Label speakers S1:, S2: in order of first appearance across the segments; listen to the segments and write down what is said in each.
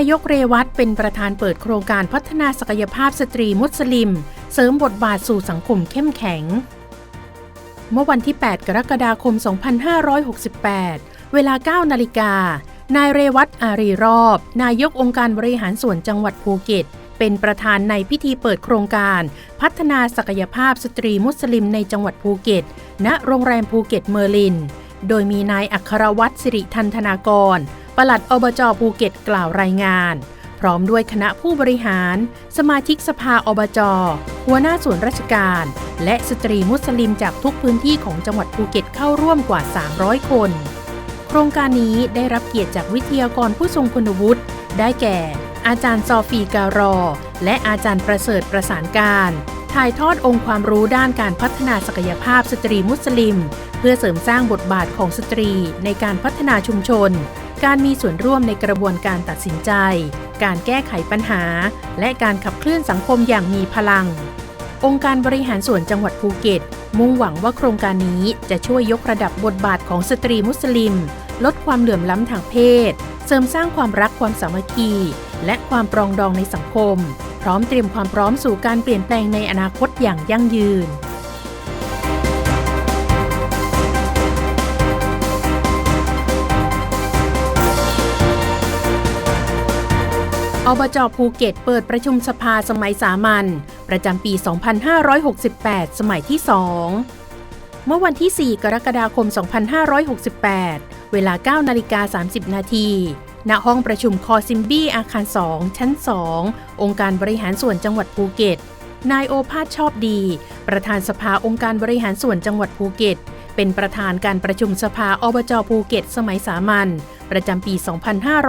S1: นายกเรวัตเป็นประธานเปิดโครงการพัฒนาศักยภาพสตรีมุสลิม เสริมบทบาทสู่สังคมเข้มแข็ง เมื่อวันที่ 8 กรกฎาคม 2568 เวลา 9 นาฬิกา นายเรวัตอารีรอบ นายกองค์การบริหารส่วนจังหวัดภูเก็ต เป็นประธานในพิธีเปิดโครงการ พัฒนาศักยภาพสตรีมุสลิมในจังหวัดภูเก็ต ณ โรงแรมภูเก็ตเมอร์ลิน โดยมีนายอัครวัตรสิริทันธนากร ปลัดอบจภูเก็ตกล่าวรายงาน พร้อมด้วยคณะผู้บริหาร สมาชิกสภาอบจ หัวหน้าส่วนราชการ และสตรีมุสลิมจากทุกพื้นที่ของจังหวัดภูเก็ตเข้าร่วมกว่า 300 คน โครงการนี้ได้รับเกียรติจากวิทยากรผู้ทรงคุณวุฒิ ได้แก่ อาจารย์ซอฟีการอ และอาจารย์ประเสริฐประสานการถ่ายทอดองค์ความรู้ด้านการพัฒนาศักยภาพสตรีมุสลิม เพื่อเสริมสร้างบทบาทของสตรีในการพัฒนาชุมชน การมีส่วนร่วมในกระบวนการตัดสินใจ การแก้ไขปัญหา และการขับเคลื่อนสังคมอย่างมีพลัง องค์การบริหารส่วนจังหวัดภูเก็ต มุ่งหวังว่าโครงการนี้จะช่วยยกระดับบทบาทของสตรีมุสลิม ลดความเหลื่อมล้ำทางเพศ เสริมสร้างความรักความสามัคคี และความปรองดองในสังคม พร้อมเตรียมความพร้อมสู่การเปลี่ยนแปลงในอนาคตอย่างยั่งยืน อบจภูเก็ตเปิดประชุมสภาสมัยสามัญประจำปี 2568 สมัยที่ 2 เมื่อวันที่ 4 กรกฎาคม 2568 เวลา 9 นาฬิกา 30 นาทีณห้องประชุมคอซิมบี้อาคาร 2 ชั้น 2 องค์การบริหารส่วนจังหวัดภูเก็ต นายโอภาสชอบดี ประธานสภาองค์การบริหารส่วนจังหวัดภูเก็ต เป็นประธานการประชุมสภาอบจภูเก็ต สมัยสามัญประจำปี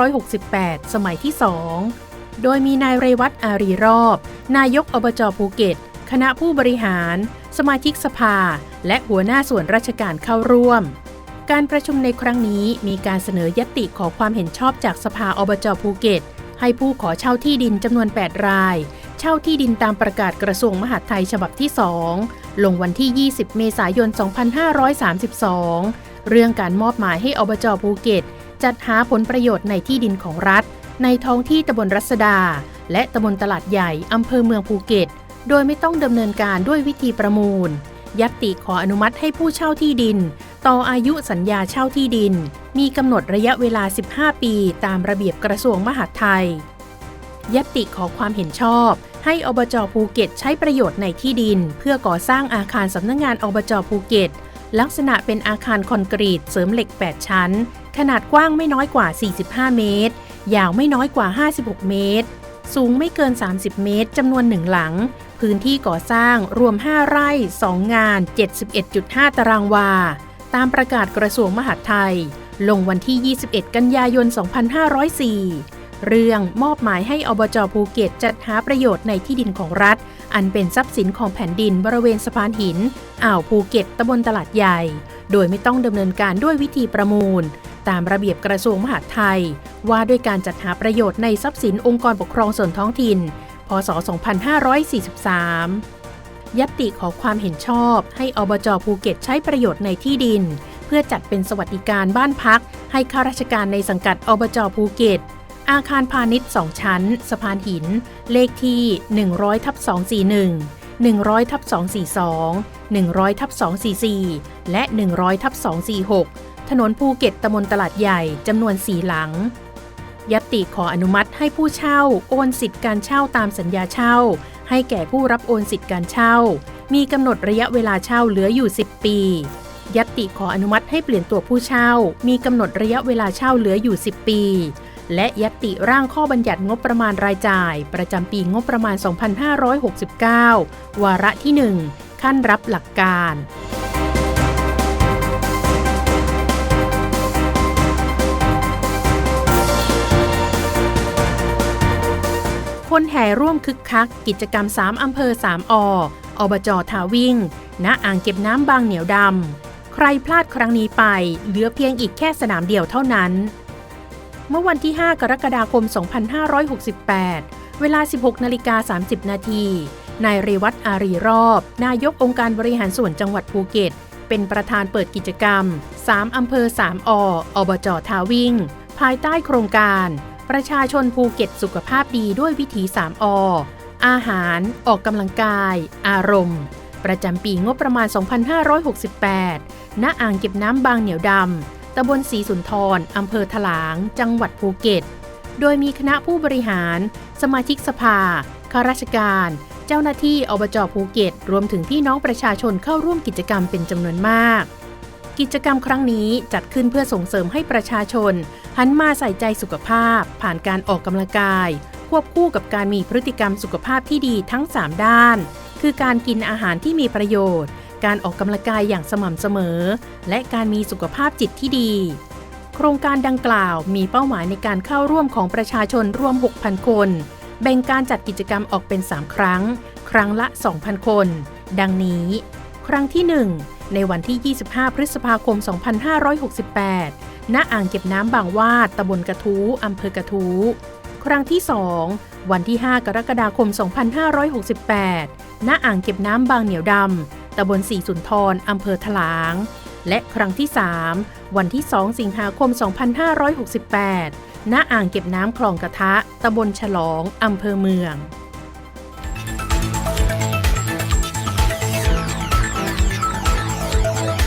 S1: 2568 สมัยที่ 2 โดยมีนายเรวัตอารีรอบ นายกอบจภูเก็ต คณะผู้บริหาร สมาชิกสภา และหัวหน้าส่วนราชการเข้าร่วม การประชุมในครั้งนี้มีการเสนอยติขอความเห็นชอบจากสภาอบจภูเก็ต ให้ผู้ขอเช่าที่ดินจำนวน 8 ราย เช่าที่ดินตามประกาศกระทรวงมหาดไทยฉบับที่ 2 ลงวันที่ 20 เมษายน 2532 เรื่องการมอบหมายให้อบจภูเก็ต จัดหาผลประโยชน์ในที่ดินของรัฐ ในท้องที่ตำบลรัศดา และตำบลตลาดใหญ่อำเภอเมืองภูเก็ต โดยไม่ต้องดำเนินการด้วยวิธีประมูล ยัตติขออนุมัติให้ผู้เช่าที่ดิน ต่ออายุสัญญาเช่าที่ดิน มีกำหนดระยะเวลา 15 ปี ตามระเบียบกระทรวงมหาดไทย ยัตติขอความเห็นชอบ ให้อบจภูเก็ตใช้ประโยชน์ในที่ดิน เพื่อก่อสร้างอาคารสำนักงงานอบจภูเก็ตลักษณะเป็นอาคารคอนกรีตเสริมเหล็ก 8 ชั้น ขนาดกว้างไม่น้อยกว่า 45 เมตร ยาวไม่น้อยกว่า 56 เมตร สูงไม่เกิน 30 เมตรจำนวนหนึ่งหลัง พื้นที่ก่อสร้างรวม 5 ไร่ 2 งาน 71.5 ตารางวา ตามประกาศกระทรวงมหาดไทย ลงวันที่ 21 กันยายน 2504 เรื่องมอบหมายให้อบจภูเก็ตจัดหาประโยชน์ในที่ดินของรัฐ อันเป็นทรัพย์สินของแผ่นดินบริเวณสะพานหิน อ่าวภูเก็ตตำบลตลาดใหญ่ โดยไม่ต้องดำเนินการด้วยวิธีประมูล ตามระเบียบกระทรวงมหาดไทย ว่าด้วยการจัดหาประโยชน์ในทรัพย์สินองค์กรปกครองส่วนท้องถิ่น พศ 2543 ยัตติขอความเห็นชอบให้อบจภูเก็ตใช้ประโยชน์ในที่ดิน เพื่อจัดเป็นสวัสดิการบ้านพัก ให้ข้าราชการในสังกัดอบจภูเก็ต อาคารพาณิชย์ 2 ชั้น สะพานหิน เลขที่ 100ทับ241 100ทับ242 100ทับ244 และ 100ทับ246 ถนนภูเก็ตตำบลตลาดใหญ่จำนวน4หลัง ยัตติขออนุมัติให้ผู้เช่าโอนสิทธิ์การเช่าตามสัญญาเช่า ให้แก่ผู้รับโอนสิทธิ์การเช่า มีกำหนดระยะเวลาเช่าเหลืออยู่ 10 ปี ยัตติขออนุมัติให้เปลี่ยนตัวผู้เช่า มีกำหนดระยะเวลาเช่าเหลืออยู่ 10 ปีและยัตติร่างข้อบัญญัติงบประมาณรายจ่าย ประจำปีงบประมาณ 2569 วาระที่ 1 ขั้นรับหลักการ คนแห่ร่วมคึกคัก กิจกรรม 3 อำเภอ 3 อ อบจทาวิ่ง ณ อ่างเก็บน้ำบางเหนียวดำ ใครพลาดครั้งนี้ไป เหลือเพียงอีกแค่สนามเดียวเท่านั้น เมื่อวันที่ 5 กรกฎาคม 2568 เวลา 16นาฬิกา30 นาทีนายเรวัตอารีรอบ นายกองค์การบริหารส่วนจังหวัดภูเก็ต เป็นประธานเปิดกิจกรรม 3 อำเภอ 3 อ อบจทาวิ่ง ภายใต้โครงการ ประชาชนภูเก็ตสุขภาพดีด้วยวิถี3ออาหาร ออกกำลังกาย อารมณ์ ประจำปีงบประมาณ 2568 ณ อ่างเก็บน้ำบางเหนียวดำ ตำบลศรีสุนทร อำเภอถลาง จังหวัดภูเก็ต โดยมีคณะผู้บริหาร สมาชิกสภา ข้าราชการ เจ้าหน้าที่อบจภูเก็ต รวมถึงพี่น้องประชาชนเข้าร่วมกิจกรรมเป็นจำนวนมาก กิจกรรมครั้งนี้จัดขึ้นเพื่อส่งเสริมให้ประชาชน หันมาใส่ใจสุขภาพ ผ่านการออกกำลังกาย ควบคู่กับการมีพฤติกรรมสุขภาพที่ดีทั้ง 3 ด้าน คือการกินอาหารที่มีประโยชน์ การออกกำลังกายอย่างสม่ำเสมอ และการมีสุขภาพจิตที่ดี โครงการดังกล่าวมีเป้าหมายในการเข้าร่วมของประชาชนร่วม 6,000 คน แบ่งการจัดกิจกรรมออกเป็น 3 ครั้ง ครั้งละ 2,000 คน ดังนี้ ครั้งที่ 1 ในวันที่ 25 พฤษภาคม 2568 ณ อ่างเก็บน้ำบางวาดตำบลกระทู้อำเภอกระทู้ ครั้งที่ 2 วันที่ 5 กรกฎาคม 2568 ณ อ่างเก็บน้ำบางเหนียวดำตำบลสีสุนทรอำเภอถลาง และครั้งที่ 3 วันที่ 2 สิงหาคม 2568 ณ อ่างเก็บน้ำคลองกระทะตำบลฉลองอำเภอเมือง